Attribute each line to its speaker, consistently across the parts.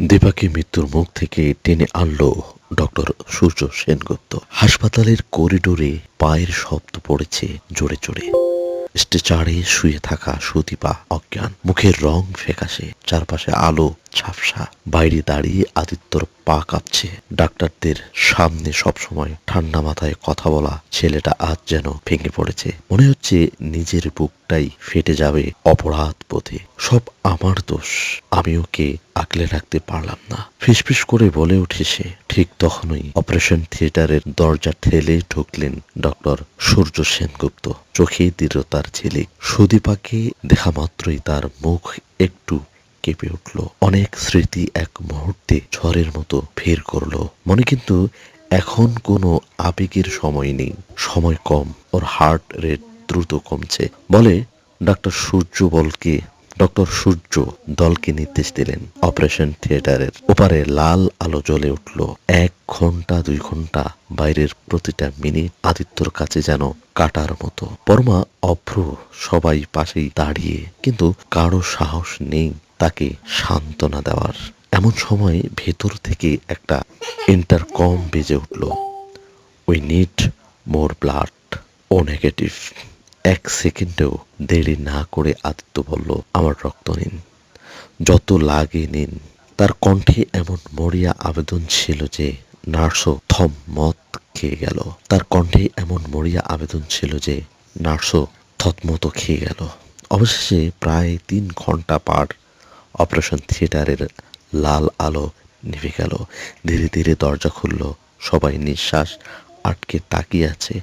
Speaker 1: দীপাকে মৃত্যুর মুখ থেকে টেনে আনলো ডক্টর সূর্য সেনগুপ্ত। হাসপাতালের করিডোরে পায়ের শব্দ পড়েছে জোরে জোরে। স্ট্রেচারে শুয়ে থাকা সুদীপা অজ্ঞান। মুখের রং ফেকাশে চারপাশে আলো ঝাপসা। বাইরে দাঁড়িয়ে আদিত্যর পা কাঁপছে। ডাক্তারদের সামনে সবসময় ঠান্ডা মাথায় কথা বলা ছেলেটা আজ যেন ভেঙে পড়েছে। মনে হচ্ছে নিজের বুকটাই ফেটে যাবে অপরাধ বোধে। সব আমার দোষ। আমি ওকে আগলে রাখতে পারলাম না। ফিসফিস করে বলে উঠে সে। ঠিক তখনই অপারেশন থিয়েটারের দরজা ঠেলে ঢুকলেন ডক্টর সূর্য সেনগুপ্ত। চোখে দৃঢ়তার ঝিলিক। সুদীপাকে দেখা মাত্রই তার মুখ একটু কেঁপে উঠল। অনেক স্মৃতি এক মুহূর্তে ঝড়ের মতো ফের করল। মনে কিন্তু এখন কোনো আবেগের সময় নেই। সময় কম, ওর হার্ট রেট দ্রুত কমছে। বলে, ডাক্তার সূর্য বলকে ডক্টর সূর্য দলকে নির্দেশ দিলেন। অপারেশন থিয়েটারের ওপারে লাল আলো জ্বলে উঠল। এক ঘণ্টা, দুই ঘণ্টা বাইরের প্রতিটা মিনিট আদিত্যর কাছে যেন কাটার মতো। পরমা অভ্র সবাই পাশেই দাঁড়িয়ে, কিন্তু কারও সাহস নেই তাকে সান্ত্বনা দেওয়ার। এমন সময় ভেতর থেকে একটা ইন্টারকম বেজে উঠল। We need more blood O negative এক সেকেন্ডেও দেরি না করে আদিত্য বলল আমার রক্ত নিন। যত লাগে নিন। তার কণ্ঠে এমন মরিয়া আবেদন ছিল যে নার্সও থম মত খেয়ে গেল। তার কণ্ঠে এমন মরিয়া আবেদন ছিল যে নার্সও থতমত খেয়ে গেল। অবশেষে প্রায় তিন ঘণ্টা পার অপারেশন থিয়েটারের লাল আলো নিভে গেল। ধীরে ধীরে দরজা খুলল। সবাই নিঃশ্বাস আটকে তাকিয়ে আছে।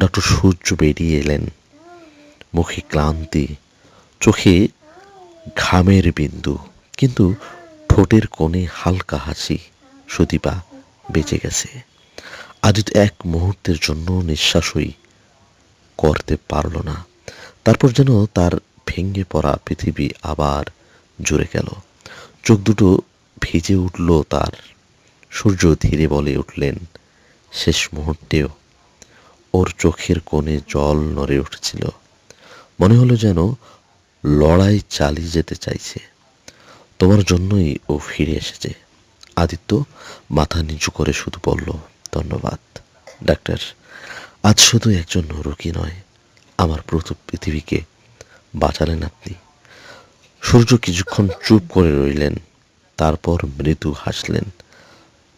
Speaker 1: ডক্টর সূর্য বেরিয়ে এলেন। মুখে ক্লান্তি, চোখে ঘামের বিন্দু, কিন্তু ঠোঁটের কোণে হালকা হাসি, সুদীপা বেঁচে গেছে। আদিত এক মুহূর্তের জন্য নিঃশ্বাসই করতে পারল না। তারপর যেন তার ভেঙে পড়া পৃথিবী আবার জুড়ে গেল। চোখ দুটো ভিজে উঠল তার। সূর্য ধীরে বলে উঠলেন, শেষ মুহূর্তেও ওর চোখের কোণে জল নড়ে উঠছিল। মনে হলো যেন লড়াই চালিয়ে যেতে চাইছে। তোমার জন্যই ও ফিরে এসেছে। আদিত্য মাথা নিচু করে শুধু বলল, ধন্যবাদ, ডাক্তার। আজ শুধু একজন রোগী নয়, আমার প্রথম পৃথিবীকে বাঁচালেন আপনি। সূর্য কিছুক্ষণ চুপ করে রইলেন, তারপর মৃদু হাসলেন।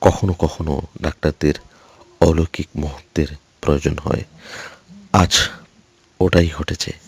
Speaker 1: কখনো কখনো ডাক্তারদের অলৌকিক মুহূর্তের প্রয়োজন হয়। আজ ওটাই ঘটেছে।